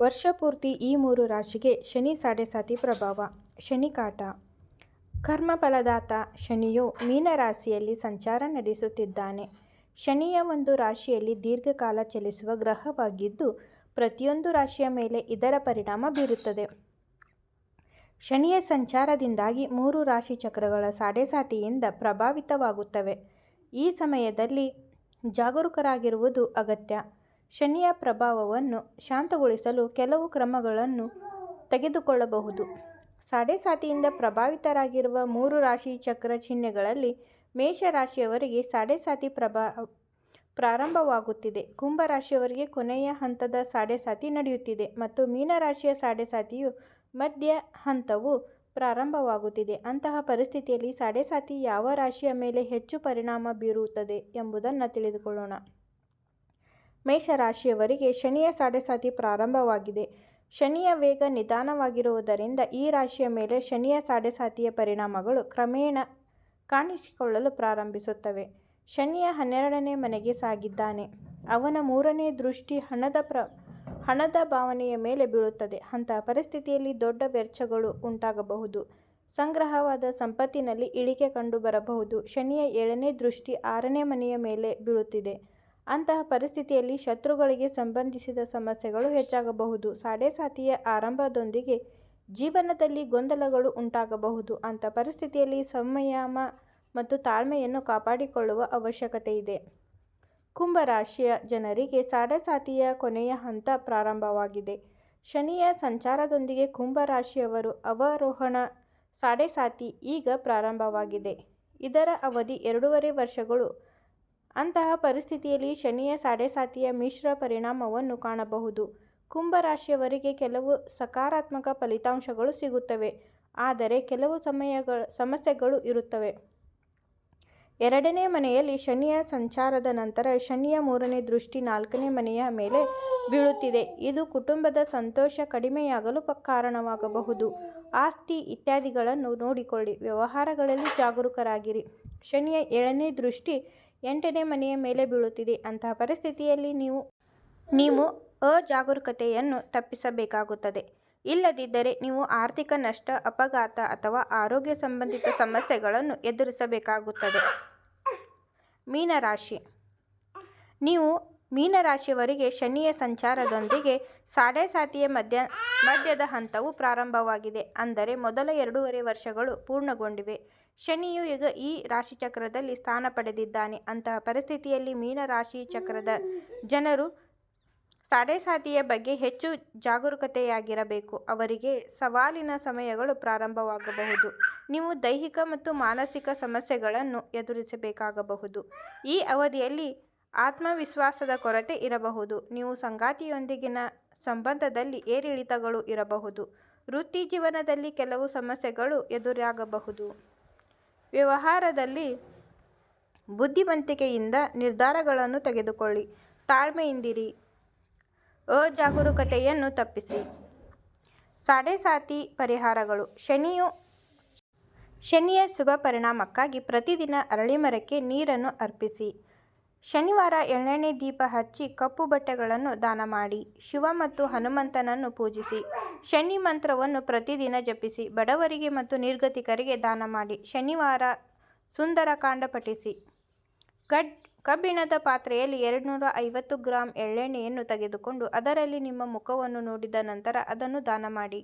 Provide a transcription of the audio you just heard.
ವರ್ಷಪೂರ್ತಿ ಈ ಮೂರು ರಾಶಿಗೆ ಶನಿ ಸಾಡೆಸಾತಿ ಪ್ರಭಾವ ಶನಿ ಕಾಟ ಕರ್ಮಫಲದಾತ ಶನಿಯು ಮೀನರಾಶಿಯಲ್ಲಿ ಸಂಚಾರ ನಡೆಸುತ್ತಿದ್ದಾನೆ. ಶನಿಯ ಒಂದು ರಾಶಿಯಲ್ಲಿ ದೀರ್ಘಕಾಲ ಚಲಿಸುವ ಗ್ರಹವಾಗಿದ್ದು, ಪ್ರತಿಯೊಂದು ರಾಶಿಯ ಮೇಲೆ ಇದರ ಪರಿಣಾಮ ಬೀರುತ್ತದೆ. ಶನಿಯ ಸಂಚಾರದಿಂದಾಗಿ ಮೂರು ರಾಶಿ ಚಕ್ರಗಳ ಸಾಡೆಸಾತಿಯಿಂದ ಪ್ರಭಾವಿತವಾಗುತ್ತವೆ. ಈ ಸಮಯದಲ್ಲಿ ಜಾಗರೂಕರಾಗಿರುವುದು ಅಗತ್ಯ. ಶನಿಯ ಪ್ರಭಾವವನ್ನು ಶಾಂತಗೊಳಿಸಲು ಕೆಲವು ಕ್ರಮಗಳನ್ನು ತೆಗೆದುಕೊಳ್ಳಬಹುದು. ಸಾಡೆಸಾತಿಯಿಂದ ಪ್ರಭಾವಿತರಾಗಿರುವ ಮೂರು ರಾಶಿ ಚಕ್ರ ಚಿಹ್ನೆಗಳಲ್ಲಿ ಮೇಷ ರಾಶಿಯವರಿಗೆ ಪ್ರಭಾ, ಪ್ರಾರಂಭವಾಗುತ್ತಿದೆ. ಕುಂಭ ರಾಶಿಯವರಿಗೆ ಕೊನೆಯ ಹಂತದ ಸಾಡೆಸಾತಿ ನಡೆಯುತ್ತಿದೆ ಮತ್ತು ಮೀನರಾಶಿಯ ಸಾಡೆಸಾತಿಯು ಮಧ್ಯ ಹಂತವು ಪ್ರಾರಂಭವಾಗುತ್ತಿದೆ. ಅಂತಹ ಪರಿಸ್ಥಿತಿಯಲ್ಲಿ ಸಾಡೆಸಾತಿ ಯಾವ ರಾಶಿಯ ಮೇಲೆ ಹೆಚ್ಚು ಪರಿಣಾಮ ಬೀರುತ್ತದೆ ಎಂಬುದನ್ನು ತಿಳಿದುಕೊಳ್ಳೋಣ. ಮೇಷ ರಾಶಿಯವರಿಗೆ ಶನಿಯ ಸಾಡೆಸಾತಿ ಪ್ರಾರಂಭವಾಗಿದೆ. ಶನಿಯ ವೇಗ ನಿಧಾನವಾಗಿರುವುದರಿಂದ ಈ ರಾಶಿಯ ಮೇಲೆ ಶನಿಯ ಸಾಡೆಸಾತಿಯ ಪರಿಣಾಮಗಳು ಕ್ರಮೇಣ ಕಾಣಿಸಿಕೊಳ್ಳಲು ಪ್ರಾರಂಭಿಸುತ್ತವೆ. ಶನಿಯ ಹನ್ನೆರಡನೇ ಮನೆಗೆ ಸಾಗಿದ್ದಾನೆ. ಅವನ ಮೂರನೇ ದೃಷ್ಟಿ ಹಣದ ಹಣದ ಭಾವನೆಯ ಮೇಲೆ ಬೀಳುತ್ತದೆ. ಅಂತಹ ಪರಿಸ್ಥಿತಿಯಲ್ಲಿ ದೊಡ್ಡ ವೆಚ್ಚಗಳು ಉಂಟಾಗಬಹುದು. ಸಂಗ್ರಹವಾದ ಸಂಪತ್ತಿನಲ್ಲಿ ಇಳಿಕೆ ಕಂಡುಬರಬಹುದು. ಶನಿಯ ಏಳನೇ ದೃಷ್ಟಿ ಆರನೇ ಮನೆಯ ಮೇಲೆ ಬೀಳುತ್ತಿದೆ. ಅಂತಹ ಪರಿಸ್ಥಿತಿಯಲ್ಲಿ ಶತ್ರುಗಳಿಗೆ ಸಂಬಂಧಿಸಿದ ಸಮಸ್ಯೆಗಳು ಹೆಚ್ಚಾಗಬಹುದು. ಸಾಡೆಸಾತಿಯ ಆರಂಭದೊಂದಿಗೆ ಜೀವನದಲ್ಲಿ ಗೊಂದಲಗಳು ಉಂಟಾಗಬಹುದು. ಅಂಥ ಪರಿಸ್ಥಿತಿಯಲ್ಲಿ ಸಂಯಮ ಮತ್ತು ತಾಳ್ಮೆಯನ್ನು ಕಾಪಾಡಿಕೊಳ್ಳುವ ಅವಶ್ಯಕತೆಯಿದೆ. ಕುಂಭ ರಾಶಿಯ ಜನರಿಗೆ ಸಾಡೆಸಾತಿಯ ಕೊನೆಯ ಹಂತ ಪ್ರಾರಂಭವಾಗಿದೆ. ಶನಿಯ ಸಂಚಾರದೊಂದಿಗೆ ಕುಂಭ ರಾಶಿಯವರ ಅವರೋಹಣ, ಸಾಡೆಸಾತಿ ಈಗ ಪ್ರಾರಂಭವಾಗಿದೆ. ಇದರ ಅವಧಿ ಎರಡೂವರೆ ವರ್ಷಗಳು. ಅಂತಹ ಪರಿಸ್ಥಿತಿಯಲ್ಲಿ ಶನಿಯ ಸಾಡೆಸಾತಿಯ ಮಿಶ್ರ ಪರಿಣಾಮವನ್ನು ಕಾಣಬಹುದು. ಕುಂಭ ರಾಶಿಯವರಿಗೆ ಕೆಲವು ಸಕಾರಾತ್ಮಕ ಫಲಿತಾಂಶಗಳು ಸಿಗುತ್ತವೆ, ಆದರೆ ಕೆಲವು ಸಮಸ್ಯೆಗಳೂ ಇರುತ್ತವೆ. ಎರಡನೇ ಮನೆಯಲ್ಲಿ ಶನಿಯ ಸಂಚಾರದ ನಂತರ ಶನಿಯ ಮೂರನೇ ದೃಷ್ಟಿ ನಾಲ್ಕನೇ ಮನೆಯ ಮೇಲೆ ಬೀಳುತ್ತಿದೆ. ಇದು ಕುಟುಂಬದ ಸಂತೋಷ ಕಡಿಮೆಯಾಗಲು ಕಾರಣವಾಗಬಹುದು. ಆಸ್ತಿ ಇತ್ಯಾದಿಗಳನ್ನು ನೋಡಿಕೊಳ್ಳಿ. ವ್ಯವಹಾರಗಳಲ್ಲಿ ಜಾಗರೂಕರಾಗಿರಿ. ಶನಿಯ ಏಳನೇ ದೃಷ್ಟಿ ಎಂಟನೇ ಮನೆಯ ಮೇಲೆ ಬೀಳುತ್ತಿದೆ. ಅಂತಹ ಪರಿಸ್ಥಿತಿಯಲ್ಲಿ ನೀವು ನೀವು ಅಜಾಗರೂಕತೆಯನ್ನು ತಪ್ಪಿಸಬೇಕಾಗುತ್ತದೆ. ಇಲ್ಲದಿದ್ದರೆ ನೀವು ಆರ್ಥಿಕ ನಷ್ಟ, ಅಪಘಾತ ಅಥವಾ ಆರೋಗ್ಯ ಸಂಬಂಧಿತ ಸಮಸ್ಯೆಗಳನ್ನು ಎದುರಿಸಬೇಕಾಗುತ್ತದೆ. ಮೀನರಾಶಿ ನೀವು ಮೀನ ರಾಶಿಯವರಿಗೆ ಶನಿಯ ಸಂಚಾರದೊಂದಿಗೆ ಸಾಡೆಸಾತಿಯ ಮಧ್ಯದ ಹಂತವು ಪ್ರಾರಂಭವಾಗಿದೆ. ಅಂದರೆ ಮೊದಲ ಎರಡೂವರೆ ವರ್ಷಗಳು ಪೂರ್ಣಗೊಂಡಿವೆ. ಶನಿಯು ಈಗ ಈ ರಾಶಿಚಕ್ರದಲ್ಲಿ ಸ್ಥಾನ ಪಡೆದಿದ್ದಾನೆ. ಅಂತಹ ಪರಿಸ್ಥಿತಿಯಲ್ಲಿ ಮೀನರಾಶಿ ಚಕ್ರದ ಜನರು ಸಾಡೆಸಾತಿಯ ಬಗ್ಗೆ ಹೆಚ್ಚು ಜಾಗರೂಕತೆಯಾಗಿರಬೇಕು. ಅವರಿಗೆ ಸವಾಲಿನ ಸಮಯಗಳು ಪ್ರಾರಂಭವಾಗಬಹುದು. ನೀವು ದೈಹಿಕ ಮತ್ತು ಮಾನಸಿಕ ಸಮಸ್ಯೆಗಳನ್ನು ಎದುರಿಸಬೇಕಾಗಬಹುದು. ಈ ಅವಧಿಯಲ್ಲಿ ಆತ್ಮವಿಶ್ವಾಸದ ಕೊರತೆ ಇರಬಹುದು. ನೀವು ಸಂಗಾತಿಯೊಂದಿಗಿನ ಸಂಬಂಧದಲ್ಲಿ ಏರಿಳಿತಗಳು ಇರಬಹುದು ವೃತ್ತಿ ಜೀವನದಲ್ಲಿ ಕೆಲವು ಸಮಸ್ಯೆಗಳು ಎದುರಾಗಬಹುದು. ವ್ಯವಹಾರದಲ್ಲಿ ಬುದ್ಧಿವಂತಿಕೆಯಿಂದ ನಿರ್ಧಾರಗಳನ್ನು ತೆಗೆದುಕೊಳ್ಳಿ. ತಾಳ್ಮೆಯಿಂದಿರಿ. ಅಜಾಗರೂಕತೆಯನ್ನು ತಪ್ಪಿಸಿ. ಸಾಡೆಸಾತಿ ಪರಿಹಾರಗಳು: ಶನಿಯು, ಶನಿಯ ಶುಭ ಪರಿಣಾಮಕ್ಕಾಗಿ ಪ್ರತಿದಿನ ಅರಳಿಮರಕ್ಕೆ ನೀರನ್ನು ಅರ್ಪಿಸಿ. ಶನಿವಾರ ಎಳ್ಳೆಣ್ಣೆ ದೀಪ ಹಚ್ಚಿ ಕಪ್ಪು ಬಟ್ಟೆಗಳನ್ನು ದಾನ ಮಾಡಿ. ಶಿವ ಮತ್ತು ಹನುಮಂತನನ್ನು ಪೂಜಿಸಿ. ಶನಿ ಮಂತ್ರವನ್ನು ಪ್ರತಿದಿನ ಜಪಿಸಿ. ಬಡವರಿಗೆ ಮತ್ತು ನಿರ್ಗತಿಕರಿಗೆ ದಾನ ಮಾಡಿ. ಶನಿವಾರ ಸುಂದರಕಾಂಡ ಪಠಿಸಿ. ಕಬ್ಬಿಣದ ಪಾತ್ರೆಯಲ್ಲಿ ಎರಡುನೂರ ಐವತ್ತು ಗ್ರಾಂ ಎಳ್ಳೆಣ್ಣೆಯನ್ನು ತೆಗೆದುಕೊಂಡು ಅದರಲ್ಲಿ ನಿಮ್ಮ ಮುಖವನ್ನು ನೋಡಿದ ನಂತರ ಅದನ್ನು ದಾನ ಮಾಡಿ.